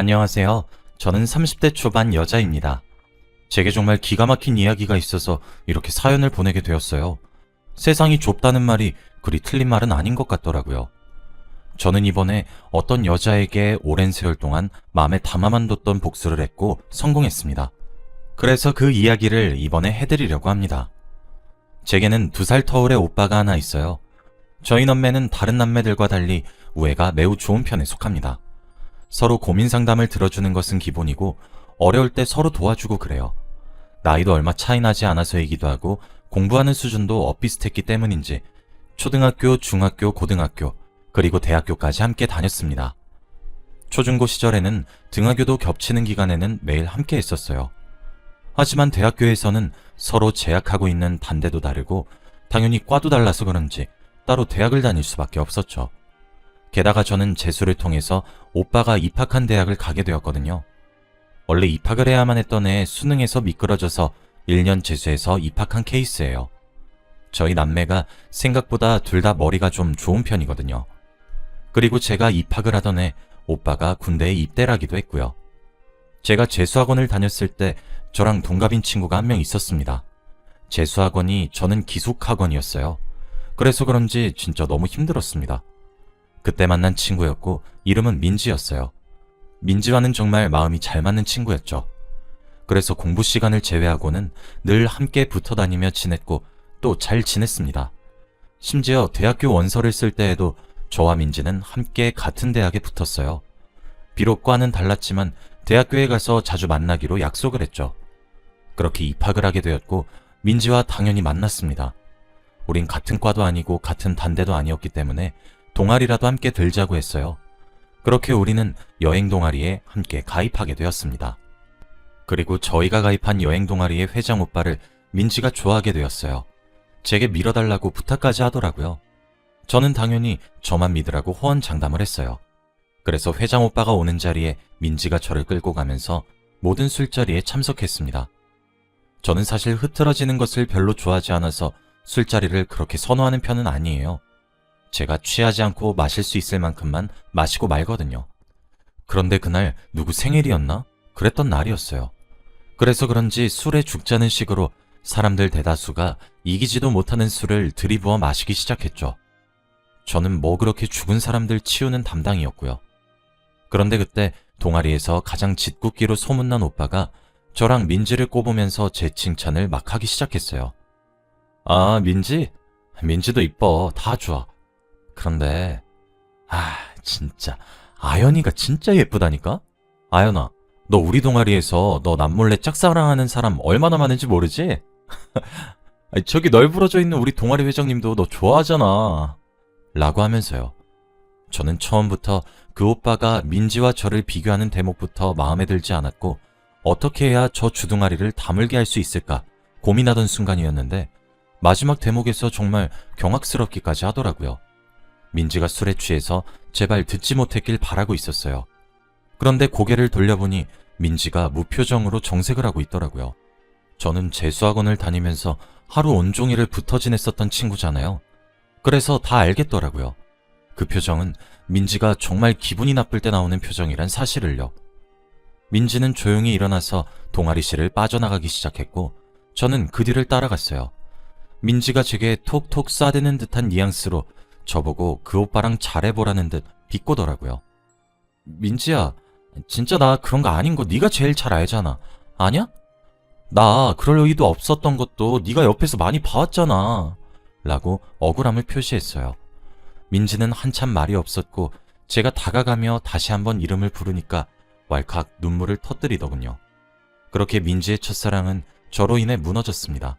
안녕하세요. 저는 30대 초반 여자입니다. 제게 정말 기가 막힌 이야기가 있어서 이렇게 사연을 보내게 되었어요. 세상이 좁다는 말이 그리 틀린 말은 아닌 것 같더라고요. 저는 이번에 어떤 여자에게 오랜 세월 동안 마음에 담아만 뒀던 복수를 했고 성공했습니다. 그래서 그 이야기를 이번에 해드리려고 합니다. 제게는 두 살 터울의 오빠가 하나 있어요. 저희 남매는 다른 남매들과 달리 우애가 매우 좋은 편에 속합니다. 서로 고민 상담을 들어주는 것은 기본이고 어려울 때 서로 도와주고 그래요. 나이도 얼마 차이 나지 않아서이기도 하고 공부하는 수준도 엇비슷했기 때문인지 초등학교, 중학교, 고등학교, 그리고 대학교까지 함께 다녔습니다. 초중고 시절에는 등하교도 겹치는 기간에는 매일 함께 했었어요. 하지만 대학교에서는 서로 재학하고 있는 단대도 다르고 당연히 과도 달라서 그런지 따로 대학을 다닐 수밖에 없었죠. 게다가 저는 재수를 통해서 오빠가 입학한 대학을 가게 되었거든요. 원래 입학을 해야만 했던 애 수능에서 미끄러져서 1년 재수해서 입학한 케이스예요. 저희 남매가 생각보다 둘 다 머리가 좀 좋은 편이거든요. 그리고 제가 입학을 하던 해 오빠가 군대에 입대를 하기도 했고요. 제가 재수학원을 다녔을 때 저랑 동갑인 친구가 한 명 있었습니다. 재수학원이 저는 기숙학원이었어요. 그래서 그런지 진짜 너무 힘들었습니다. 그때 만난 친구였고 이름은 민지였어요. 민지와는 정말 마음이 잘 맞는 친구였죠. 그래서 공부 시간을 제외하고는 늘 함께 붙어 다니며 지냈고 또 잘 지냈습니다. 심지어 대학교 원서를 쓸 때에도 저와 민지는 함께 같은 대학에 붙었어요. 비록 과는 달랐지만 대학교에 가서 자주 만나기로 약속을 했죠. 그렇게 입학을 하게 되었고 민지와 당연히 만났습니다. 우린 같은 과도 아니고 같은 단대도 아니었기 때문에 동아리라도 함께 들자고 했어요. 그렇게 우리는 여행 동아리에 함께 가입하게 되었습니다. 그리고 저희가 가입한 여행 동아리의 회장 오빠를 민지가 좋아하게 되었어요. 제게 밀어달라고 부탁까지 하더라고요. 저는 당연히 저만 믿으라고 호언장담을 했어요. 그래서 회장 오빠가 오는 자리에 민지가 저를 끌고 가면서 모든 술자리에 참석했습니다. 저는 사실 흐트러지는 것을 별로 좋아하지 않아서 술자리를 그렇게 선호하는 편은 아니에요. 제가 취하지 않고 마실 수 있을 만큼만 마시고 말거든요. 그런데 그날 누구 생일이었나? 그랬던 날이었어요. 그래서 그런지 술에 죽자는 식으로 사람들 대다수가 이기지도 못하는 술을 들이부어 마시기 시작했죠. 저는 뭐 그렇게 죽은 사람들 치우는 담당이었고요. 그런데 그때 동아리에서 가장 짓궂기로 소문난 오빠가 저랑 민지를 꼽으면서 제 칭찬을 막 하기 시작했어요. 아, 민지? 민지도 이뻐. 다 좋아. 그런데, 아, 진짜. 아연이가 진짜 예쁘다니까? 아연아, 너 우리 동아리에서 너 남몰래 짝사랑하는 사람 얼마나 많은지 모르지? 저기 널브러져 있는 우리 동아리 회장님도 너 좋아하잖아. 라고 하면서요. 저는 처음부터 그 오빠가 민지와 저를 비교하는 대목부터 마음에 들지 않았고, 어떻게 해야 저 주둥아리를 다물게 할 수 있을까 고민하던 순간이었는데, 마지막 대목에서 정말 경악스럽기까지 하더라고요. 민지가 술에 취해서 제발 듣지 못했길 바라고 있었어요. 그런데 고개를 돌려보니 민지가 무표정으로 정색을 하고 있더라고요. 저는 재수학원을 다니면서 하루 온종일을 붙어 지냈었던 친구잖아요. 그래서 다 알겠더라고요. 그 표정은 민지가 정말 기분이 나쁠 때 나오는 표정이란 사실을요. 민지는 조용히 일어나서 동아리실을 빠져나가기 시작했고 저는 그 뒤를 따라갔어요. 민지가 제게 톡톡 쏴대는 듯한 뉘앙스로 저보고 그 오빠랑 잘해보라는 듯 비꼬더라고요. 민지야, 진짜 나 그런 거 아닌 거 네가 제일 잘 알잖아. 아냐? 나 그럴 의도 없었던 것도 네가 옆에서 많이 봐왔잖아. 라고 억울함을 표시했어요. 민지는 한참 말이 없었고 제가 다가가며 다시 한번 이름을 부르니까 왈칵 눈물을 터뜨리더군요. 그렇게 민지의 첫사랑은 저로 인해 무너졌습니다.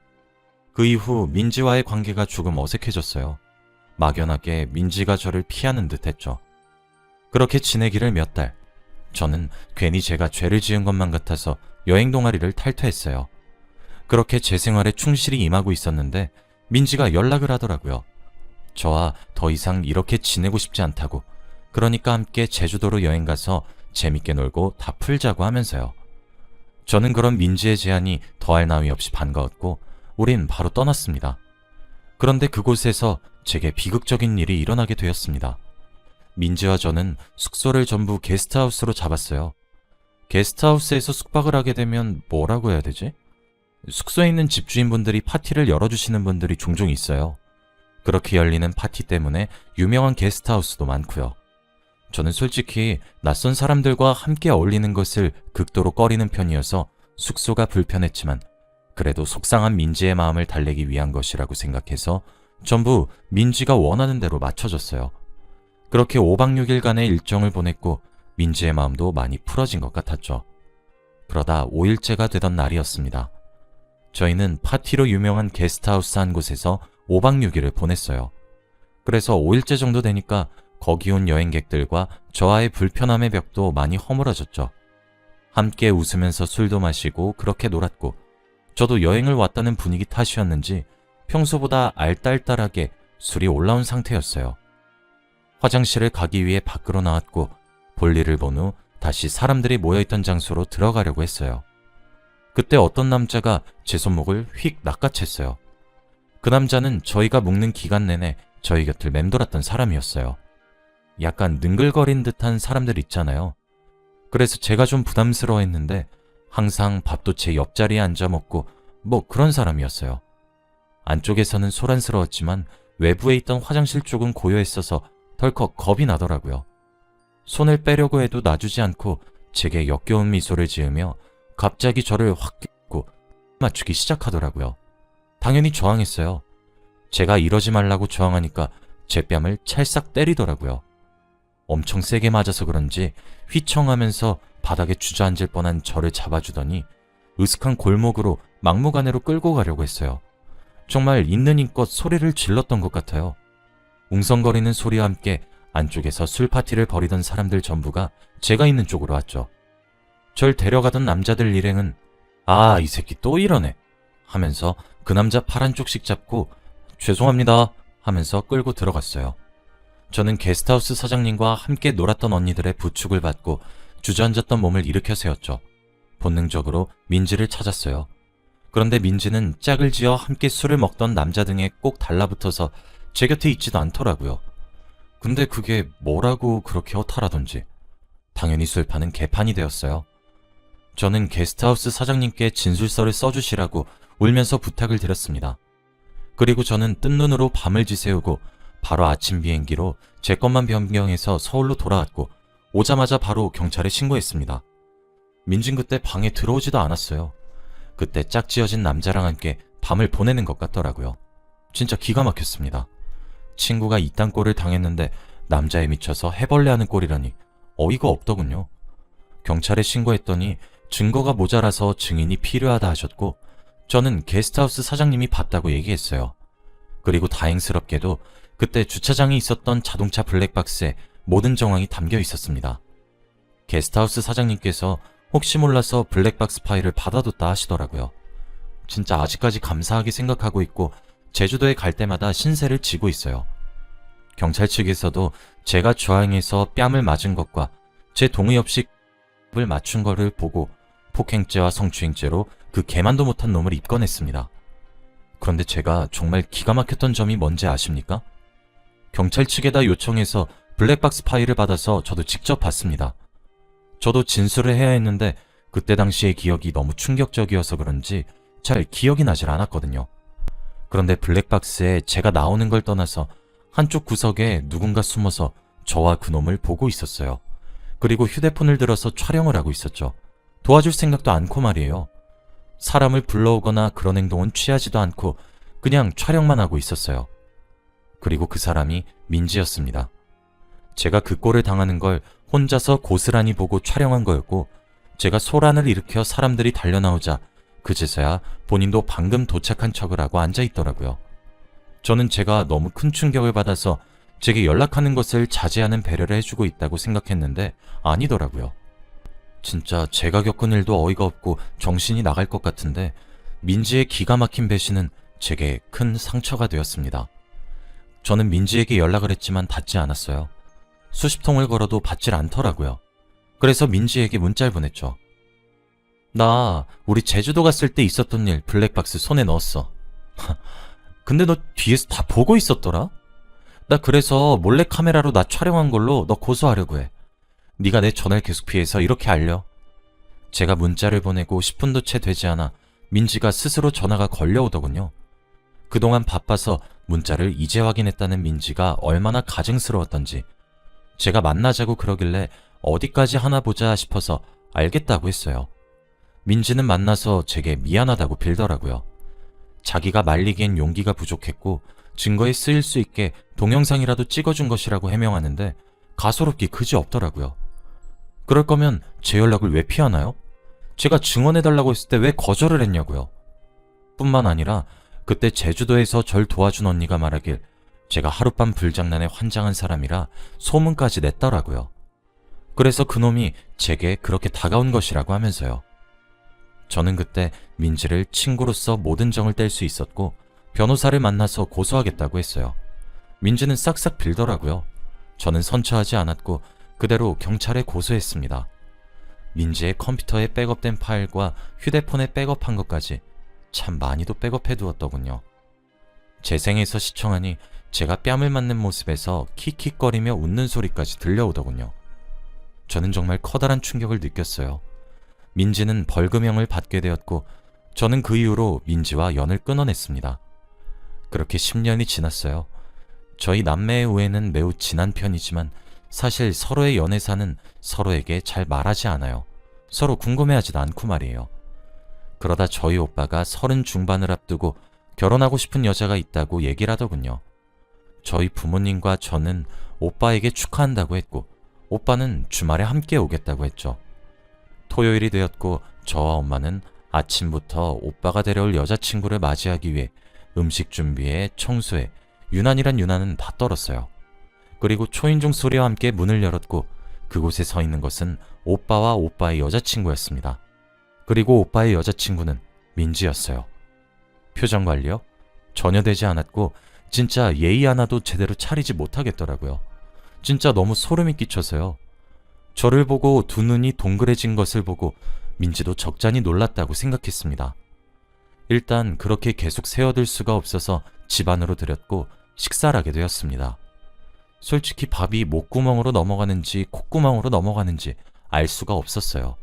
그 이후 민지와의 관계가 조금 어색해졌어요. 막연하게 민지가 저를 피하는 듯 했죠. 그렇게 지내기를 몇 달. 저는 괜히 제가 죄를 지은 것만 같아서 여행 동아리를 탈퇴했어요. 그렇게 제 생활에 충실히 임하고 있었는데 민지가 연락을 하더라고요. 저와 더 이상 이렇게 지내고 싶지 않다고. 그러니까 함께 제주도로 여행 가서 재밌게 놀고 다 풀자고 하면서요. 저는 그런 민지의 제안이 더할 나위 없이 반가웠고 우린 바로 떠났습니다. 그런데 그곳에서 제게 비극적인 일이 일어나게 되었습니다. 민지와 저는 숙소를 전부 게스트하우스로 잡았어요. 게스트하우스에서 숙박을 하게 되면 뭐라고 해야 되지? 숙소에 있는 집주인분들이 파티를 열어주시는 분들이 종종 있어요. 그렇게 열리는 파티 때문에 유명한 게스트하우스도 많고요. 저는 솔직히 낯선 사람들과 함께 어울리는 것을 극도로 꺼리는 편이어서 숙소가 불편했지만 그래도 속상한 민지의 마음을 달래기 위한 것이라고 생각해서 전부 민지가 원하는 대로 맞춰줬어요. 그렇게 5박 6일간의 일정을 보냈고 민지의 마음도 많이 풀어진 것 같았죠. 그러다 5일째가 되던 날이었습니다. 저희는 파티로 유명한 게스트하우스 한 곳에서 5박 6일을 보냈어요. 그래서 5일째 정도 되니까 거기 온 여행객들과 저와의 불편함의 벽도 많이 허물어졌죠. 함께 웃으면서 술도 마시고 그렇게 놀았고 저도 여행을 왔다는 분위기 탓이었는지 평소보다 알딸딸하게 술이 올라온 상태였어요. 화장실을 가기 위해 밖으로 나왔고 볼일을 본 후 다시 사람들이 모여있던 장소로 들어가려고 했어요. 그때 어떤 남자가 제 손목을 휙 낚아챘어요. 그 남자는 저희가 묵는 기간 내내 저희 곁을 맴돌았던 사람이었어요. 약간 능글거린 듯한 사람들 있잖아요. 그래서 제가 좀 부담스러워 했는데 항상 밥도 제 옆자리에 앉아 먹고 뭐 그런 사람이었어요. 안쪽에서는 소란스러웠지만 외부에 있던 화장실 쪽은 고요했어서 덜컥 겁이 나더라고요. 손을 빼려고 해도 놔주지 않고 제게 역겨운 미소를 지으며 갑자기 저를 확 껴고 맞추기 시작하더라고요. 당연히 저항했어요. 제가 이러지 말라고 저항하니까 제 뺨을 찰싹 때리더라고요. 엄청 세게 맞아서 그런지 휘청하면서 바닥에 주저앉을 뻔한 저를 잡아주더니 으슥한 골목으로 막무가내로 끌고 가려고 했어요. 정말 있는 힘껏 소리를 질렀던 것 같아요. 웅성거리는 소리와 함께 안쪽에서 술 파티를 벌이던 사람들 전부가 제가 있는 쪽으로 왔죠. 절 데려가던 남자들 일행은 아, 이 새끼 또 이러네 하면서 그 남자 팔 한쪽씩 잡고 죄송합니다 하면서 끌고 들어갔어요. 저는 게스트하우스 사장님과 함께 놀았던 언니들의 부축을 받고 주저앉았던 몸을 일으켜 세웠죠. 본능적으로 민지를 찾았어요. 그런데 민지는 짝을 지어 함께 술을 먹던 남자 등에 꼭 달라붙어서 제 곁에 있지도 않더라고요. 근데 그게 뭐라고 그렇게 허탈하던지 당연히 술판은 개판이 되었어요. 저는 게스트하우스 사장님께 진술서를 써주시라고 울면서 부탁을 드렸습니다. 그리고 저는 뜬 눈으로 밤을 지새우고 바로 아침 비행기로 제 것만 변경해서 서울로 돌아왔고 오자마자 바로 경찰에 신고했습니다. 민진 그때 방에 들어오지도 않았어요. 그때 짝지어진 남자랑 함께 밤을 보내는 것 같더라고요. 진짜 기가 막혔습니다. 친구가 이딴 꼴을 당했는데 남자에 미쳐서 해벌레하는 꼴이라니 어이가 없더군요. 경찰에 신고했더니 증거가 모자라서 증인이 필요하다 하셨고 저는 게스트하우스 사장님이 봤다고 얘기했어요. 그리고 다행스럽게도 그때 주차장에 있었던 자동차 블랙박스에 모든 정황이 담겨 있었습니다. 게스트하우스 사장님께서 혹시 몰라서 블랙박스 파일을 받아뒀다 하시더라고요. 진짜 아직까지 감사하게 생각하고 있고 제주도에 갈 때마다 신세를 지고 있어요. 경찰 측에서도 제가 주항에서 뺨을 맞은 것과 제 동의 없이 을 맞춘 거를 보고 폭행죄와 성추행죄로 그 개만도 못한 놈을 입건했습니다. 그런데 제가 정말 기가 막혔던 점이 뭔지 아십니까? 경찰 측에다 요청해서 블랙박스 파일을 받아서 저도 직접 봤습니다. 저도 진술을 해야 했는데 그때 당시의 기억이 너무 충격적이어서 그런지 잘 기억이 나질 않았거든요. 그런데 블랙박스에 제가 나오는 걸 떠나서 한쪽 구석에 누군가 숨어서 저와 그놈을 보고 있었어요. 그리고 휴대폰을 들어서 촬영을 하고 있었죠. 도와줄 생각도 않고 말이에요. 사람을 불러오거나 그런 행동은 취하지도 않고 그냥 촬영만 하고 있었어요. 그리고 그 사람이 민지였습니다. 제가 그 꼴을 당하는 걸 혼자서 고스란히 보고 촬영한 거였고 제가 소란을 일으켜 사람들이 달려나오자 그제서야 본인도 방금 도착한 척을 하고 앉아 있더라고요. 저는 제가 너무 큰 충격을 받아서 제게 연락하는 것을 자제하는 배려를 해주고 있다고 생각했는데 아니더라고요. 진짜 제가 겪은 일도 어이가 없고 정신이 나갈 것 같은데 민지의 기가 막힌 배신은 제게 큰 상처가 되었습니다. 저는 민지에게 연락을 했지만 받지 않았어요. 수십 통을 걸어도 받질 않더라고요. 그래서 민지에게 문자를 보냈죠. 나 우리 제주도 갔을 때 있었던 일 블랙박스 손에 넣었어. 근데 너 뒤에서 다 보고 있었더라? 나 그래서 몰래 카메라로 나 촬영한 걸로 너 고소하려고 해. 네가 내 전화를 계속 피해서 이렇게 알려. 제가 문자를 보내고 10분도 채 되지 않아 민지가 스스로 전화가 걸려오더군요. 그동안 바빠서 문자를 이제 확인했다는 민지가 얼마나 가증스러웠던지 제가 만나자고 그러길래 어디까지 하나 보자 싶어서 알겠다고 했어요. 민지는 만나서 제게 미안하다고 빌더라고요. 자기가 말리기엔 용기가 부족했고 증거에 쓰일 수 있게 동영상이라도 찍어준 것이라고 해명하는데 가소롭기 그지 없더라고요. 그럴 거면 제 연락을 왜 피하나요? 제가 증언해달라고 했을 때 왜 거절을 했냐고요. 뿐만 아니라 그때 제주도에서 절 도와준 언니가 말하길 제가 하룻밤 불장난에 환장한 사람이라 소문까지 냈더라고요. 그래서 그놈이 제게 그렇게 다가온 것이라고 하면서요. 저는 그때 민지를 친구로서 모든 정을 뗄 수 있었고 변호사를 만나서 고소하겠다고 했어요. 민지는 싹싹 빌더라고요. 저는 선처하지 않았고 그대로 경찰에 고소했습니다. 민지의 컴퓨터에 백업된 파일과 휴대폰에 백업한 것까지 참 많이도 백업해 두었더군요. 재생해서 시청하니 제가 뺨을 맞는 모습에서 킥킥거리며 웃는 소리까지 들려오더군요. 저는 정말 커다란 충격을 느꼈어요. 민지는 벌금형을 받게 되었고 저는 그 이후로 민지와 연을 끊어냈습니다. 그렇게 10년이 지났어요. 저희 남매의 우애는 매우 진한 편이지만 사실 서로의 연애사는 서로에게 잘 말하지 않아요. 서로 궁금해하지도 않고 말이에요. 그러다 저희 오빠가 서른 중반을 앞두고 결혼하고 싶은 여자가 있다고 얘기를 하더군요. 저희 부모님과 저는 오빠에게 축하한다고 했고, 오빠는 주말에 함께 오겠다고 했죠. 토요일이 되었고, 저와 엄마는 아침부터 오빠가 데려올 여자친구를 맞이하기 위해 음식 준비에 청소에 유난이란 유난은 다 떨었어요. 그리고 초인종 소리와 함께 문을 열었고, 그곳에 서 있는 것은 오빠와 오빠의 여자친구였습니다. 그리고 오빠의 여자친구는 민지였어요. 표정 관리요? 전혀 되지 않았고 진짜 예의 하나도 제대로 차리지 못하겠더라고요. 진짜 너무 소름이 끼쳐서요. 저를 보고 두 눈이 동그래진 것을 보고 민지도 적잖이 놀랐다고 생각했습니다. 일단 그렇게 계속 세어들 수가 없어서 집 안으로 들였고 식사를 하게 되었습니다. 솔직히 밥이 목구멍으로 넘어가는지 콧구멍으로 넘어가는지 알 수가 없었어요.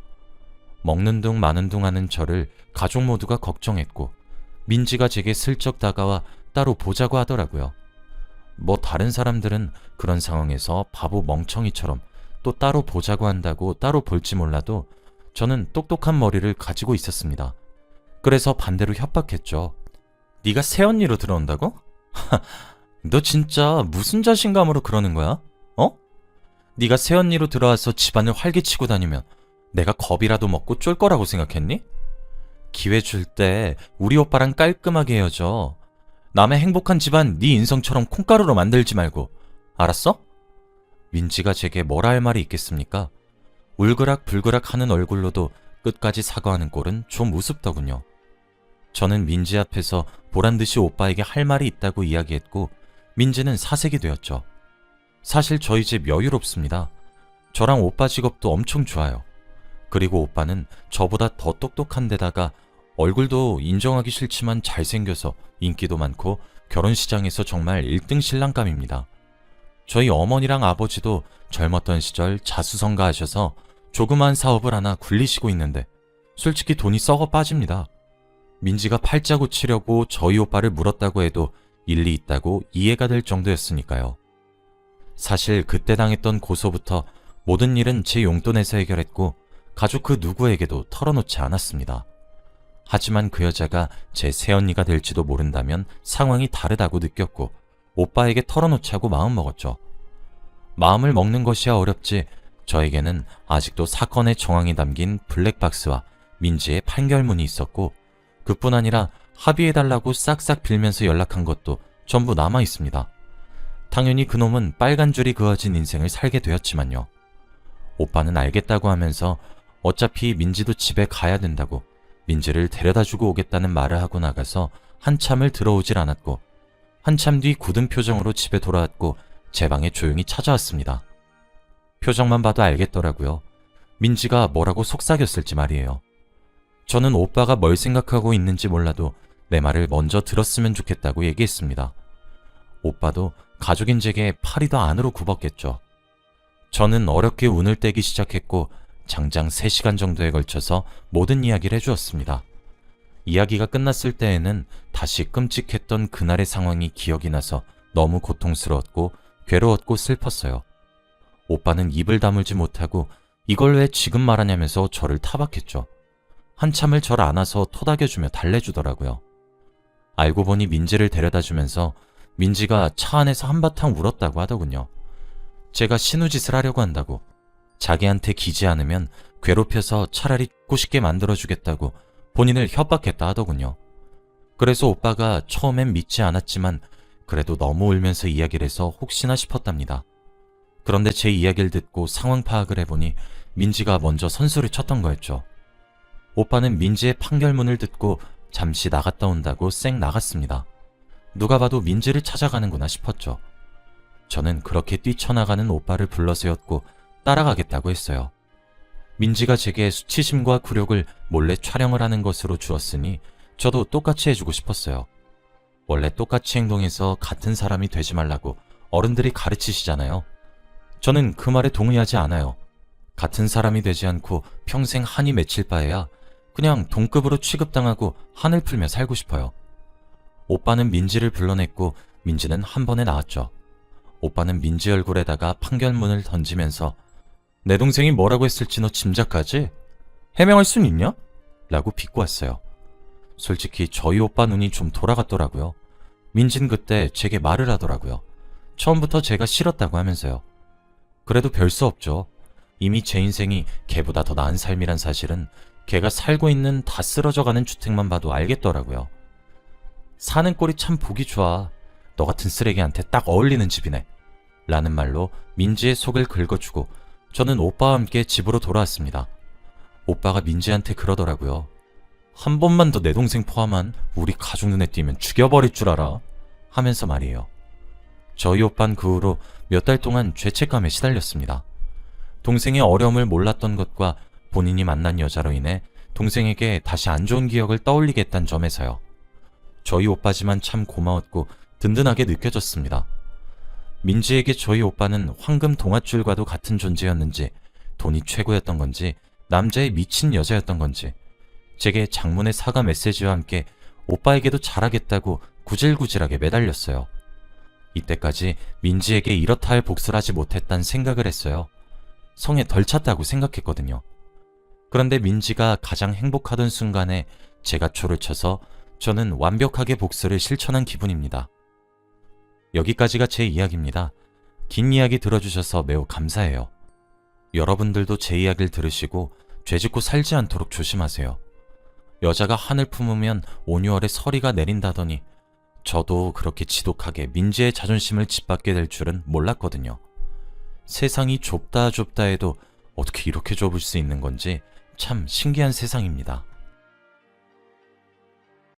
먹는 둥 마는 둥 하는 저를 가족 모두가 걱정했고 민지가 제게 슬쩍 다가와 따로 보자고 하더라고요. 뭐 다른 사람들은 그런 상황에서 바보 멍청이처럼 또 따로 보자고 한다고 따로 볼지 몰라도 저는 똑똑한 머리를 가지고 있었습니다. 그래서 반대로 협박했죠. 네가 새언니로 들어온다고? 너 진짜 무슨 자신감으로 그러는 거야? 어? 네가 새언니로 들어와서 집안을 활개치고 다니면 내가 겁이라도 먹고 쫄 거라고 생각했니? 기회 줄 때 우리 오빠랑 깔끔하게 헤어져. 남의 행복한 집안 네 인성처럼 콩가루로 만들지 말고. 알았어? 민지가 제게 뭐라 할 말이 있겠습니까? 울그락불그락 하는 얼굴로도 끝까지 사과하는 꼴은 좀 우습더군요. 저는 민지 앞에서 보란 듯이 오빠에게 할 말이 있다고 이야기했고 민지는 사색이 되었죠. 사실 저희 집 여유롭습니다. 저랑 오빠 직업도 엄청 좋아요. 그리고 오빠는 저보다 더 똑똑한 데다가 얼굴도 인정하기 싫지만 잘생겨서 인기도 많고 결혼 시장에서 정말 1등 신랑감입니다. 저희 어머니랑 아버지도 젊었던 시절 자수성가하셔서 조그만 사업을 하나 굴리시고 있는데 솔직히 돈이 썩어 빠집니다. 민지가 팔자 고 치려고 저희 오빠를 물었다고 해도 일리 있다고 이해가 될 정도였으니까요. 사실 그때 당했던 고소부터 모든 일은 제 용돈에서 해결했고 가족 그 누구에게도 털어놓지 않았습니다. 하지만 그 여자가 제 새언니가 될지도 모른다면 상황이 다르다고 느꼈고 오빠에게 털어놓자고 마음먹었죠. 마음을 먹는 것이야 어렵지 저에게는 아직도 사건의 정황이 담긴 블랙박스와 민지의 판결문이 있었고 그뿐 아니라 합의해달라고 싹싹 빌면서 연락한 것도 전부 남아 있습니다. 당연히 그놈은 빨간 줄이 그어진 인생을 살게 되었지만요. 오빠는 알겠다고 하면서 어차피 민지도 집에 가야 된다고 민지를 데려다 주고 오겠다는 말을 하고 나가서 한참을 들어오질 않았고 한참 뒤 굳은 표정으로 집에 돌아왔고 제 방에 조용히 찾아왔습니다. 표정만 봐도 알겠더라고요. 민지가 뭐라고 속삭였을지 말이에요. 저는 오빠가 뭘 생각하고 있는지 몰라도 내 말을 먼저 들었으면 좋겠다고 얘기했습니다. 오빠도 가족인 제게 팔이 더 안으로 굽었겠죠. 저는 어렵게 운을 떼기 시작했고 장장 3시간 정도에 걸쳐서 모든 이야기를 해주었습니다. 이야기가 끝났을 때에는 다시 끔찍했던 그날의 상황이 기억이 나서 너무 고통스러웠고 괴로웠고 슬펐어요. 오빠는 입을 다물지 못하고 이걸 왜 지금 말하냐면서 저를 타박했죠. 한참을 절 안아서 토닥여주며 달래주더라고요. 알고 보니 민지를 데려다 주면서 민지가 차 안에서 한바탕 울었다고 하더군요. 제가 신우짓을 하려고 한다고 자기한테 기지 않으면 괴롭혀서 차라리 죽고 싶게 만들어주겠다고 본인을 협박했다 하더군요. 그래서 오빠가 처음엔 믿지 않았지만 그래도 너무 울면서 이야기를 해서 혹시나 싶었답니다. 그런데 제 이야기를 듣고 상황 파악을 해보니 민지가 먼저 선수를 쳤던 거였죠. 오빠는 민지의 판결문을 듣고 잠시 나갔다 온다고 쌩 나갔습니다. 누가 봐도 민지를 찾아가는구나 싶었죠. 저는 그렇게 뛰쳐나가는 오빠를 불러세웠고 따라가겠다고 했어요. 민지가 제게 수치심과 굴욕을 몰래 촬영을 하는 것으로 주었으니 저도 똑같이 해주고 싶었어요. 원래 똑같이 행동해서 같은 사람이 되지 말라고 어른들이 가르치시잖아요. 저는 그 말에 동의하지 않아요. 같은 사람이 되지 않고 평생 한이 맺힐 바에야 그냥 동급으로 취급당하고 한을 풀며 살고 싶어요. 오빠는 민지를 불러냈고 민지는 한 번에 나왔죠. 오빠는 민지 얼굴에다가 판결문을 던지면서 내 동생이 뭐라고 했을지 너 짐작하지? 해명할 순 있냐? 라고 비꼬았어요. 솔직히 저희 오빠 눈이 좀 돌아갔더라고요. 민진 그때 제게 말을 하더라고요. 처음부터 제가 싫었다고 하면서요. 그래도 별 수 없죠. 이미 제 인생이 걔보다 더 나은 삶이란 사실은 걔가 살고 있는 다 쓰러져가는 주택만 봐도 알겠더라고요. 사는 꼴이 참 보기 좋아. 너 같은 쓰레기한테 딱 어울리는 집이네. 라는 말로 민지의 속을 긁어주고 저는 오빠와 함께 집으로 돌아왔습니다. 오빠가 민지한테 그러더라고요. 한 번만 더 내 동생 포함한 우리 가족 눈에 띄면 죽여버릴 줄 알아. 하면서 말이에요. 저희 오빤 그 후로 몇 달 동안 죄책감에 시달렸습니다. 동생의 어려움을 몰랐던 것과 본인이 만난 여자로 인해 동생에게 다시 안 좋은 기억을 떠올리겠다는 점에서요. 저희 오빠지만 참 고마웠고 든든하게 느껴졌습니다. 민지에게 저희 오빠는 황금 동아줄과도 같은 존재였는지 돈이 최고였던 건지 남자의 미친 여자였던 건지 제게 장문의 사과 메시지와 함께 오빠에게도 잘하겠다고 구질구질하게 매달렸어요. 이때까지 민지에게 이렇다 할 복수를 하지 못했단 생각을 했어요. 성에 덜 찼다고 생각했거든요. 그런데 민지가 가장 행복하던 순간에 제가 초를 쳐서 저는 완벽하게 복수를 실천한 기분입니다. 여기까지가 제 이야기입니다. 긴 이야기 들어주셔서 매우 감사해요. 여러분들도 제 이야기를 들으시고 죄짓고 살지 않도록 조심하세요. 여자가 한을 품으면 온유월에 서리가 내린다더니 저도 그렇게 지독하게 민지의 자존심을 짓밟게 될 줄은 몰랐거든요. 세상이 좁다 좁다 해도 어떻게 이렇게 좁을 수 있는 건지 참 신기한 세상입니다.